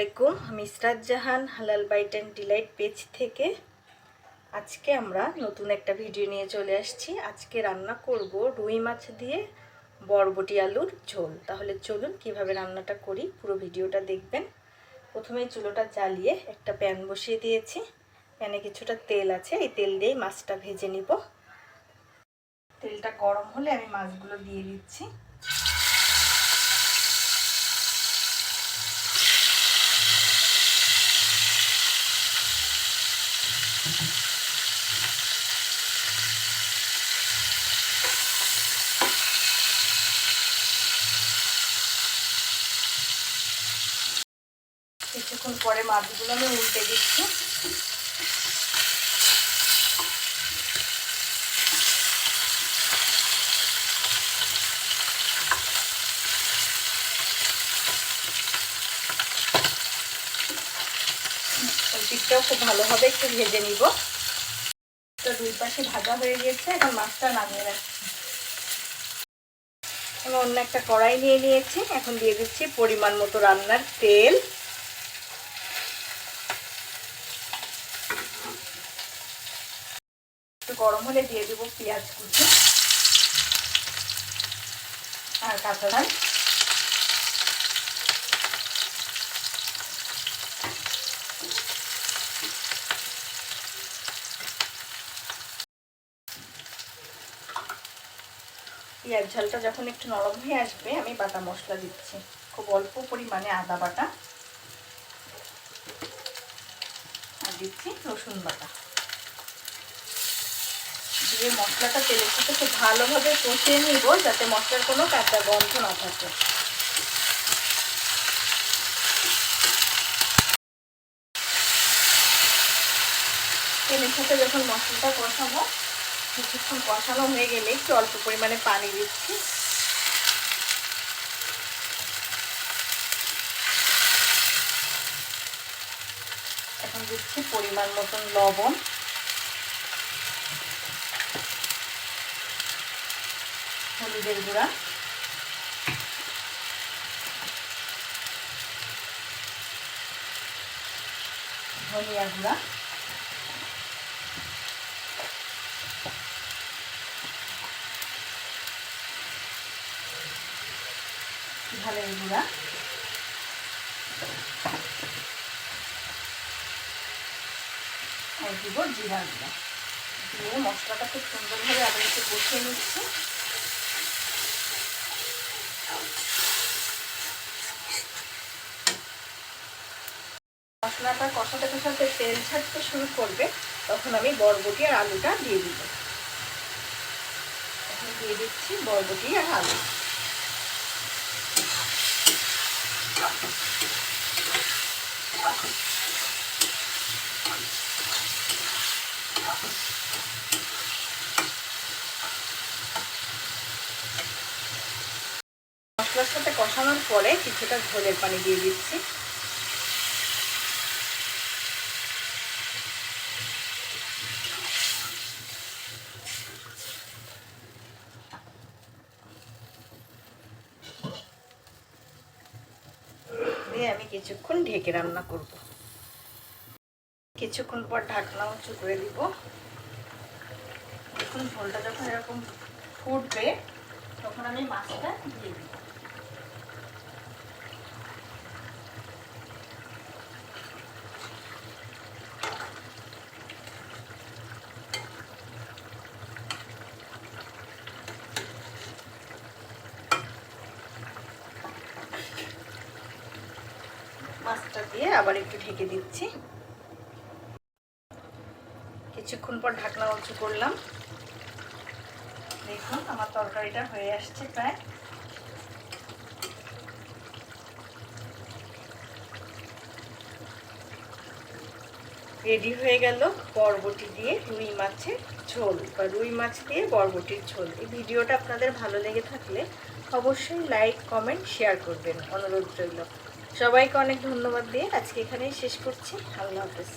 আলাইকুম। আমি ইসরাত জাহান, হালাল বাইট অ্যান্ড ডিলাইট পেজ থেকে। আজকে আমরা নতুন একটা ভিডিও নিয়ে চলে আসছি। আজকে রান্না করব রুই মাছ দিয়ে বরবটি আলুর ঝোল। তাহলে চলুন কীভাবে রান্নাটা করি, পুরো ভিডিওটা দেখবেন। প্রথমে চুলোটা জ্বালিয়ে একটা প্যান বসিয়ে দিয়েছি। প্যানে কিছুটা তেল আছে, এই তেল দিয়েই মাছটা ভেজে নিব। তেলটা গরম হলে আমি মাছগুলো দিয়ে দিচ্ছি। কিছুক্ষণ পরে মাছগুলো আমি উল্টে দিচ্ছি। দিকটাও খুব ভালোভাবে একটু ভেজে নিব। তো দুই পাশে ভাজা হয়ে গিয়েছে এখন মাছটা নামিয়ে রাখছি। আমি অন্য একটা কড়াই নিয়ে নিয়েছি, এখন দিয়ে দিচ্ছি পরিমাণ মতো রান্নার তেল। গরম হলে দিয়ে দেবো পেঁয়াজ কুচি আর কাঁচা ধান। পেঁয়াজ ঝালটা যখন একটু নরম হয়ে আসবে, আমি বাটা মশলা দিচ্ছি। খুব অল্প পরিমাণে আদা বাটা। আর দিচ্ছি রসুন বাটা। দিয়ে মশলাটা তেলের সাথে খুব ভালোভাবে কষিয়ে নিব, যাতে মশলার কোনো কাঁচা গন্ধ না থাকে। তেলের সাথে যখন মশলাটা কষাবো কিছুক্ষণ কষানো হয়ে গেলে একটু অল্প পরিমাণে পানি দিচ্ছি। এখন দিচ্ছি পরিমাণ মতন লবণ। হলুদের গুঁড়া। ধনিয়া গুঁড়া। ঝালের গুঁড়া। আর দিব জিরা গুঁড়া। দিয়ে মশলাটা খুব সুন্দরভাবে আবার একটু কষিয়ে নিচ্ছি। মশলাটা কষাতে কষাতে তেল ছাড়তে শুরু করবে, তখন আমি বরবটি আর আলুটা দিয়ে দিব। এখন দিয়ে দিচ্ছি বরবটি আর আলু। মশলার সাথে কষানোর পরে কিছুটা ঝোলের পানি দিয়ে দিচ্ছি। দিয়ে আমি কিছুক্ষণ ঢেকে রান্না করব। কিছুক্ষণ পর ঢাকনা উঁচু করে দিব। দেখুন ঝোলটা যখন এরকম ফুটবে, তখন আমি মাছটা দিয়ে দিব। মাছটা দিয়ে আবার একটু ঢেকে দিচ্ছি। কিছুক্ষণ পর ঢাকনা উঁচু করলাম। দেখুন, আমার তরকারিটা হয়ে আসছে প্রায়। রেডি হয়ে গেল বরবটি দিয়ে রুই মাছের ঝোল বা রুই মাছ দিয়ে বরবটির ঝোল। এই ভিডিওটা আপনাদের ভালো লেগে থাকলে অবশ্যই লাইক, কমেন্ট, শেয়ার করবেন। অনুরোধ রইল। সবাইকে অনেক ধন্যবাদ দিয়ে আজকে এখানেই শেষ করছি। আল্লাহ হাফেজ।